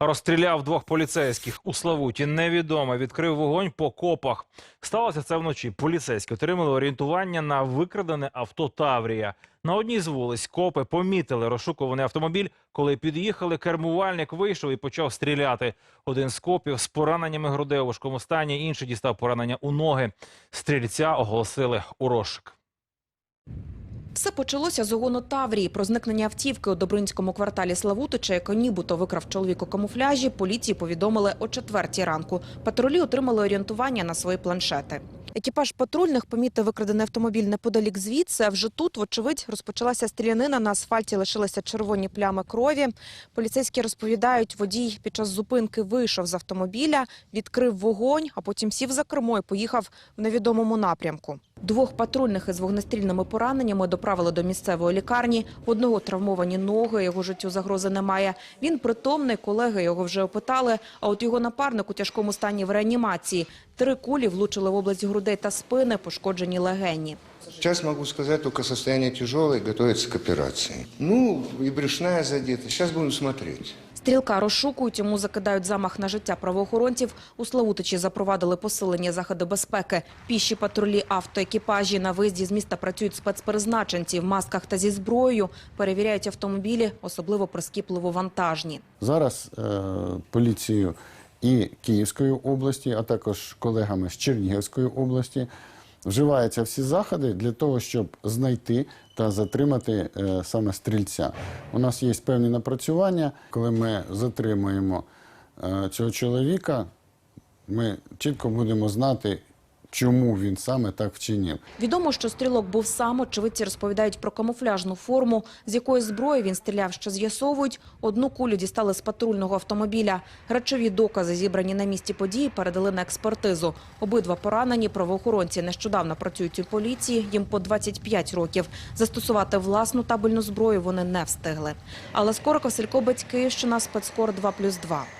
розстріляв двох поліцейських у Славуті. Невідомо відкрив вогонь по копах. Сталося це вночі. Поліцейські отримали орієнтування на викрадене авто Таврія. На одній з вулиць копи помітили розшукуваний автомобіль. Коли під'їхали, кермувальник вийшов і почав стріляти. Один з копів з пораненнями грудей у важкому стані, інший дістав поранення у ноги. Стрільця оголосили у розшук. Все почалося з угону Таврії. Про зникнення автівки у Добринському кварталі Славутича, яку нібито викрав чоловік у камуфляжі, поліції повідомили о четвертій ранку. Патрулі отримали орієнтування на свої планшети. Екіпаж патрульних помітив викрадений автомобіль неподалік звідси. Вже тут, вочевидь, розпочалася стрілянина. На асфальті лишилися червоні плями крові. Поліцейські розповідають, водій під час зупинки вийшов з автомобіля, відкрив вогонь, а потім сів за кермо і поїхав в невідомому напрямку. Двох патрульних із вогнестрільними пораненнями доправили до місцевої лікарні. В одного травмовані ноги, його життю загрози немає. Він притомний, колеги його вже опитали. А от його напарник у тяжкому стані в реанімації. Три кулі влучили в область грудей та спини, пошкоджені легені. Сейчас могу сказать, только состояние тяжелое, готовится к операции. Ну, и брюшная задета. Сейчас будем смотреть. Стрілка розшукують, йому закидають замах на життя правоохоронців. У Славутичі запровадили посилення заходи безпеки. Піші патрулі автоекіпажі на виїзді з міста працюють спецпризначенці в масках та зі зброєю. Перевіряють автомобілі, особливо прискіпливо вантажні. Зараз е, поліцією і Київської області, а також колегами з Чернігівської області вживаються всі заходи для того, щоб знайти та затримати е, саме стрільця. У нас є певні напрацювання, коли ми затримуємо е, цього чоловіка, ми чітко будемо знати, чому він саме так вчинив. Відомо, що стрілок був сам. Очевидці розповідають про камуфляжну форму, з якої зброї він стріляв, що з'ясовують. Одну кулю дістали з патрульного автомобіля. Речові докази, зібрані на місці події, передали на експертизу. Обидва поранені правоохоронці нещодавно працюють у поліції. Їм по 25 років. Застосувати власну табельну зброю вони не встигли. Але скоро Коселько Київщина, спецкор 2+,2.